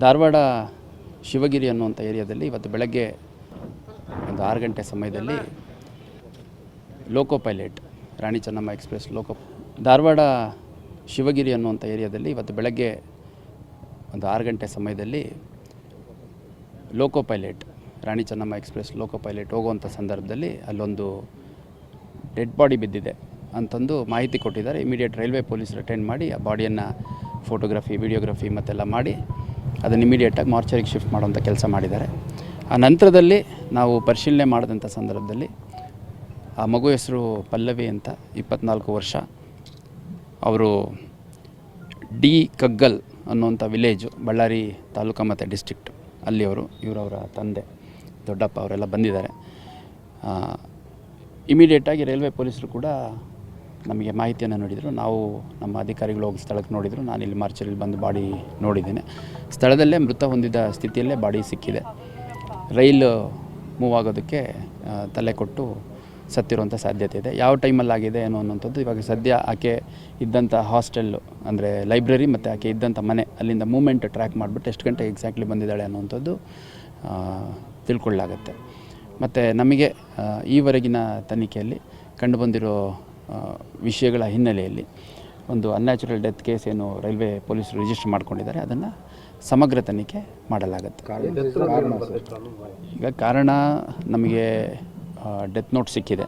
ಧಾರವಾಡ ಶಿವಗಿರಿ ಅನ್ನುವಂಥ ಏರಿಯಾದಲ್ಲಿ ಇವತ್ತು ಬೆಳಗ್ಗೆ ಒಂದು ಆರು ಗಂಟೆ ಸಮಯದಲ್ಲಿ loco pilot Rani Chennamma express loco Dharwad Shivagiri ಅನ್ನುವಂಥ ಏರಿಯಾದಲ್ಲಿ ಇವತ್ತು ಬೆಳಗ್ಗೆ ಒಂದು ಆರು ಗಂಟೆ ಸಮಯದಲ್ಲಿ loco pilot Rani Chennamma express loco pilot ಹೋಗುವಂಥ ಸಂದರ್ಭದಲ್ಲಿ ಅಲ್ಲೊಂದು ಡೆಡ್ ಬಾಡಿ ಬಿದ್ದಿದೆ ಅಂತಂದು ಮಾಹಿತಿ ಕೊಟ್ಟಿದ್ದಾರೆ. ಇಮಿಡಿಯೇಟ್ ರೈಲ್ವೆ ಪೊಲೀಸರು ಅಟೆಂಡ್ ಮಾಡಿ ಆ ಬಾಡಿಯನ್ನು ಫೋಟೋಗ್ರಫಿ, ವಿಡಿಯೋಗ್ರಫಿ ಮತ್ತೆಲ್ಲ ಮಾಡಿ ಅದನ್ನು ಇಮಿಡಿಯೇಟಾಗಿ ಮಾರ್ಚರಿಗೆ ಶಿಫ್ಟ್ ಮಾಡುವಂಥ ಕೆಲಸ ಮಾಡಿದ್ದಾರೆ. ಆ ನಂತರದಲ್ಲಿ ನಾವು ಪರಿಶೀಲನೆ ಮಾಡಿದಂಥ ಸಂದರ್ಭದಲ್ಲಿ ಆ ಮಗು ಹೆಸರು ಪಲ್ಲವಿ ಅಂತ ಇಪ್ಪತ್ನಾಲ್ಕು ವರ್ಷ, ಅವರು ಡಿ ಕಗ್ಗಲ್ ಅನ್ನುವಂಥ ವಿಲೇಜು ಬಳ್ಳಾರಿ ತಾಲೂಕು ಮತ್ತು ಅಲ್ಲಿ ಅಲ್ಲಿಯವರು ಇವರವರ ತಂದೆ, ದೊಡ್ಡಪ್ಪ ಅವರೆಲ್ಲ ಬಂದಿದ್ದಾರೆ. ಇಮಿಡಿಯೇಟಾಗಿ ರೈಲ್ವೆ ಪೊಲೀಸರು ಕೂಡ ನಮಗೆ ಮಾಹಿತಿಯನ್ನು ನೀಡಿದರು. ನಾವು ನಮ್ಮ ಅಧಿಕಾರಿಗಳು ಹೋಗಿ ಸ್ಥಳಕ್ಕೆ ನೋಡಿದರು. ನಾನು ಇಲ್ಲಿ ಮಾರ್ಚಲ್ಲಿ ಬಂದು ಬಾಡಿ ನೋಡಿದ್ದೇನೆ. ಸ್ಥಳದಲ್ಲೇ ಮೃತ ಹೊಂದಿದ ಸ್ಥಿತಿಯಲ್ಲೇ ಬಾಡಿ ಸಿಕ್ಕಿದೆ. ರೈಲು ಮೂವ್ ಆಗೋದಕ್ಕೆ ತಲೆ ಕೊಟ್ಟು ಸತ್ತಿರುವಂಥ ಸಾಧ್ಯತೆ ಇದೆ. ಯಾವ ಟೈಮಲ್ಲಿ ಆಗಿದೆ ಏನು ಅನ್ನೋಂಥದ್ದು ಇವಾಗ ಸದ್ಯ ಆಕೆ ಇದ್ದಂಥ ಹಾಸ್ಟೆಲ್ಲು ಅಂದರೆ ಲೈಬ್ರರಿ ಮತ್ತು ಆಕೆ ಇದ್ದಂಥ ಮನೆ ಅಲ್ಲಿಂದ ಮೂಮೆಂಟ್ ಟ್ರ್ಯಾಕ್ ಮಾಡಿಬಿಟ್ಟು ಎಷ್ಟು ಗಂಟೆ ಎಕ್ಸಾಕ್ಟ್ಲಿ ಬಂದಿದ್ದಾಳೆ ಅನ್ನೋಂಥದ್ದು ತಿಳ್ಕೊಳ್ಳಲಾಗುತ್ತೆ. ಮತ್ತು ನಮಗೆ ಈವರೆಗಿನ ತನಿಖೆಯಲ್ಲಿ ಕಂಡುಬಂದಿರೋ ವಿಷಯಗಳ ಹಿನ್ನೆಲೆಯಲ್ಲಿ ಒಂದು ಅನ್ಯಾಚುರಲ್ ಡೆತ್ ಕೇಸ್ ಏನು ರೈಲ್ವೆ ಪೊಲೀಸರು ರಿಜಿಸ್ಟರ್ ಮಾಡ್ಕೊಂಡಿದ್ದಾರೆ ಅದನ್ನು ಸಮಗ್ರ ತನಿಖೆ ಮಾಡಲಾಗುತ್ತೆ. ಈಗ ಕಾರಣ ನಮಗೆ ಡೆತ್ ನೋಟ್ ಸಿಕ್ಕಿದೆ.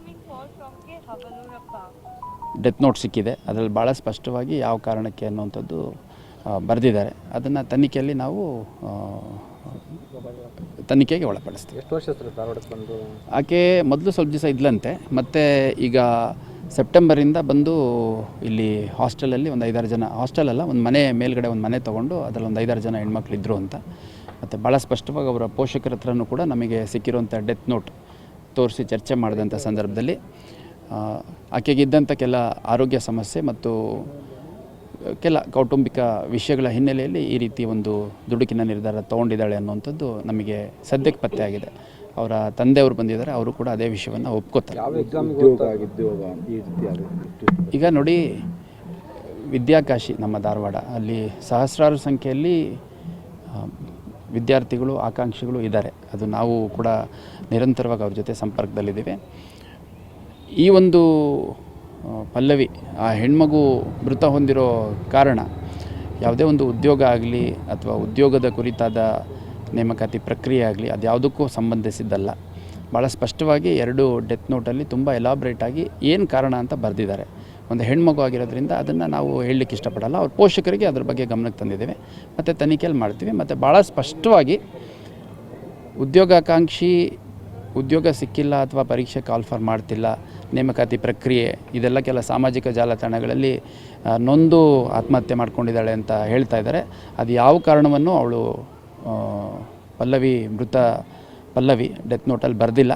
ಡೆತ್ ನೋಟ್ ಸಿಕ್ಕಿದೆ. ಅದರಲ್ಲಿ ಭಾಳ ಸ್ಪಷ್ಟವಾಗಿ ಯಾವ ಕಾರಣಕ್ಕೆ ಅನ್ನುವಂಥದ್ದು ಬರೆದಿದ್ದಾರೆ. ಅದನ್ನು ತನಿಖೆಯಲ್ಲಿ ನಾವು ತನಿಖೆಗೆ ಒಳಪಡಿಸ್ತೀವಿ. ಆಕೆ ಮೊದಲು ಸ್ವಲ್ಪ ದಿವಸ ಇದ್ಲಂತೆ. ಮತ್ತು ಈಗ ಸೆಪ್ಟೆಂಬರಿಂದ ಬಂದು ಇಲ್ಲಿ ಹಾಸ್ಟೆಲಲ್ಲಿ ಒಂದು ಐದಾರು ಜನ, ಹಾಸ್ಟೆಲ್ ಅಲ್ಲ, ಒಂದು ಮನೆ ಮೇಲ್ಗಡೆ ಒಂದು ಮನೆ ತೊಗೊಂಡು ಅದರಲ್ಲಿ ಒಂದು ಐದಾರು ಜನ ಹೆಣ್ಮಕ್ಳು ಇದ್ದರು ಅಂತ. ಮತ್ತು ಭಾಳ ಸ್ಪಷ್ಟವಾಗಿ ಅವರ ಪೋಷಕರ ಹತ್ರನೂ ಕೂಡ ನಮಗೆ ಸಿಕ್ಕಿರುವಂಥ ಡೆತ್ ನೋಟ್ ತೋರಿಸಿ ಚರ್ಚೆ ಮಾಡಿದಂಥ ಸಂದರ್ಭದಲ್ಲಿ ಆಕೆಗಿದ್ದಂಥ ಕೆಲ ಆರೋಗ್ಯ ಸಮಸ್ಯೆ ಮತ್ತು ಕೆಲ ಕೌಟುಂಬಿಕ ವಿಷಯಗಳ ಹಿನ್ನೆಲೆಯಲ್ಲಿ ಈ ರೀತಿ ಒಂದು ದುಡುಕಿನ ನಿರ್ಧಾರ ತಗೊಂಡಿದ್ದಾಳೆ ಅನ್ನುವಂಥದ್ದು ನಮಗೆ ಸದ್ಯಕ್ಕೆ ಪತ್ತೆ ಆಗಿದೆ ಅವರ ತಂದೆಯವರು ಬಂದಿದ್ದಾರೆ ಅವರು ಕೂಡ ಅದೇ ವಿಷಯವನ್ನು ಒಪ್ಕೋತಾರೆ. ಈಗ ನೋಡಿ ವಿದ್ಯಾಕಾಶಿ ನಮ್ಮ ಧಾರವಾಡ ಅಲ್ಲಿ ಸಹಸ್ರಾರು ಸಂಖ್ಯೆಯಲ್ಲಿ ವಿದ್ಯಾರ್ಥಿಗಳು ಆಕಾಂಕ್ಷಿಗಳು ಇದ್ದಾರೆ. ಅದು ನಾವು ಕೂಡ ನಿರಂತರವಾಗಿ ಅವ್ರ ಜೊತೆ ಸಂಪರ್ಕದಲ್ಲಿದ್ದೇವೆ. ಈ ಒಂದು ಪಲ್ಲವಿ, ಆ ಹೆಣ್ಮಗು ಮೃತ ಹೊಂದಿರೋ ಕಾರಣ ಯಾವುದೇ ಒಂದು ಉದ್ಯೋಗ ಆಗಲಿ ಅಥವಾ ಉದ್ಯೋಗದ ಕುರಿತಾದ ನೇಮಕಾತಿ ಪ್ರಕ್ರಿಯೆ ಆಗಲಿ ಅದು ಯಾವುದಕ್ಕೂ ಸಂಬಂಧಿಸಿದ್ದಲ್ಲ. ಭಾಳ ಸ್ಪಷ್ಟವಾಗಿ ಎರಡು ಡೆತ್ ನೋಟಲ್ಲಿ ತುಂಬ ಎಲಾಬ್ರೇಟಾಗಿ ಏನು ಕಾರಣ ಅಂತ ಬರೆದಿದ್ದಾರೆ. ಒಂದು ಹೆಣ್ಮಗು ಆಗಿರೋದ್ರಿಂದ ಅದನ್ನು ನಾವು ಹೇಳಲಿಕ್ಕೆ ಇಷ್ಟಪಡಲ್ಲ. ಅವ್ರ ಪೋಷಕರಿಗೆ ಅದ್ರ ಬಗ್ಗೆ ಗಮನಕ್ಕೆ ತಂದಿದ್ದೇವೆ. ಮತ್ತು ತನಿಖೆಯಲ್ಲಿ ಮಾಡ್ತೀವಿ. ಮತ್ತು ಭಾಳ ಸ್ಪಷ್ಟವಾಗಿ ಉದ್ಯೋಗಾಕಾಂಕ್ಷಿ ಉದ್ಯೋಗ ಸಿಕ್ಕಿಲ್ಲ ಅಥವಾ ಪರೀಕ್ಷೆ ಕಾಲ್ಫರ್ ಮಾಡ್ತಿಲ್ಲ, ನೇಮಕಾತಿ ಪ್ರಕ್ರಿಯೆ, ಇದೆಲ್ಲ ಕೆಲ ಸಾಮಾಜಿಕ ಜಾಲತಾಣಗಳಲ್ಲಿ ನೊಂದು ಆತ್ಮಹತ್ಯೆ ಮಾಡ್ಕೊಂಡಿದ್ದಾಳೆ ಅಂತ ಹೇಳ್ತಾ ಇದ್ದಾರೆ. ಅದು ಯಾವ ಕಾರಣವನ್ನು ಅವಳು ಪಲ್ಲವಿ, ಮೃತ ಪಲ್ಲವಿ ಡೆತ್ ನೋಟಲ್ಲಿ ಬರೆದಿಲ್ಲ.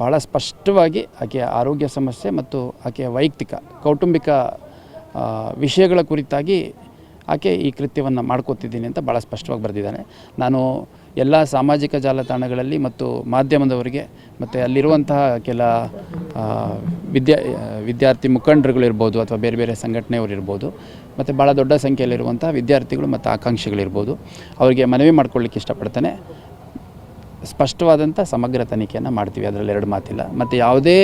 ಭಾಳ ಸ್ಪಷ್ಟವಾಗಿ ಆಕೆಯ ಆರೋಗ್ಯ ಸಮಸ್ಯೆ ಮತ್ತು ಆಕೆಯ ವೈಯಕ್ತಿಕ, ಕೌಟುಂಬಿಕ ವಿಷಯಗಳ ಕುರಿತಾಗಿ ಆಕೆ ಈ ಕೃತ್ಯವನ್ನು ಮಾಡ್ಕೋತಿದ್ದೀನಿ ಅಂತ ಭಾಳ ಸ್ಪಷ್ಟವಾಗಿ ಬರೆದಿದ್ದಾನೆ. ನಾನು ಎಲ್ಲ ಸಾಮಾಜಿಕ ಜಾಲತಾಣಗಳಲ್ಲಿ ಮತ್ತು ಮಾಧ್ಯಮದವರಿಗೆ, ಮತ್ತು ಅಲ್ಲಿರುವಂತಹ ಕೆಲ ವಿದ್ಯಾ ವಿದ್ಯಾರ್ಥಿ ಮುಖಂಡರುಗಳಿರ್ಬೋದು ಅಥವಾ ಬೇರೆ ಬೇರೆ ಸಂಘಟನೆಯವರು ಇರ್ಬೋದು, ಮತ್ತು ಭಾಳ ದೊಡ್ಡ ಸಂಖ್ಯೆಯಲ್ಲಿರುವಂಥ ವಿದ್ಯಾರ್ಥಿಗಳು ಮತ್ತು ಆಕಾಂಕ್ಷಿಗಳಿರ್ಬೋದು ಅವರಿಗೆ ಮನವಿ ಮಾಡ್ಕೊಳ್ಳಿಕ್ಕೆ ಇಷ್ಟಪಡ್ತಾನೆ. ಸ್ಪಷ್ಟವಾದಂಥ ಸಮಗ್ರ ತನಿಖೆಯನ್ನು ಮಾಡ್ತೀವಿ, ಅದರಲ್ಲಿ ಎರಡು ಮಾತಿಲ್ಲ. ಮತ್ತು ಯಾವುದೇ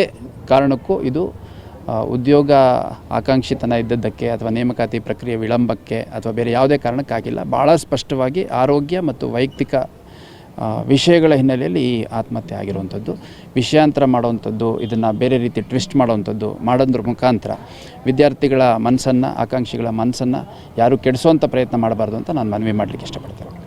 ಕಾರಣಕ್ಕೂ ಇದು ಉದ್ಯೋಗ ಆಕಾಂಕ್ಷಿತನ ಇದ್ದದ್ದಕ್ಕೆ ಅಥವಾ ನೇಮಕಾತಿ ಪ್ರಕ್ರಿಯೆ ವಿಳಂಬಕ್ಕೆ ಅಥವಾ ಬೇರೆ ಯಾವುದೇ ಕಾರಣಕ್ಕಾಗಿಲ್ಲ. ಭಾಳ ಸ್ಪಷ್ಟವಾಗಿ ಆರೋಗ್ಯ ಮತ್ತು ವೈಯಕ್ತಿಕ ವಿಷಯಗಳ ಹಿನ್ನೆಲೆಯಲ್ಲಿ ಈ ಆತ್ಮಹತ್ಯೆ ಆಗಿರುವಂಥದ್ದು. ವಿಷಯಾಂತರ ಮಾಡುವಂಥದ್ದು, ಇದನ್ನು ಬೇರೆ ರೀತಿ ಟ್ವಿಸ್ಟ್ ಮಾಡುವಂಥದ್ದು, ಮಾಡೋದ್ರ ಮುಖಾಂತರ ವಿದ್ಯಾರ್ಥಿಗಳ ಮನಸ್ಸನ್ನು, ಆಕಾಂಕ್ಷಿಗಳ ಮನಸ್ಸನ್ನು ಯಾರೂ ಕೆಡಿಸುವಂಥ ಪ್ರಯತ್ನ ಮಾಡಬಾರ್ದು ಅಂತ ನಾನು ಮನವಿ ಮಾಡಲಿಕ್ಕೆ ಇಷ್ಟಪಡ್ತೇನೆ.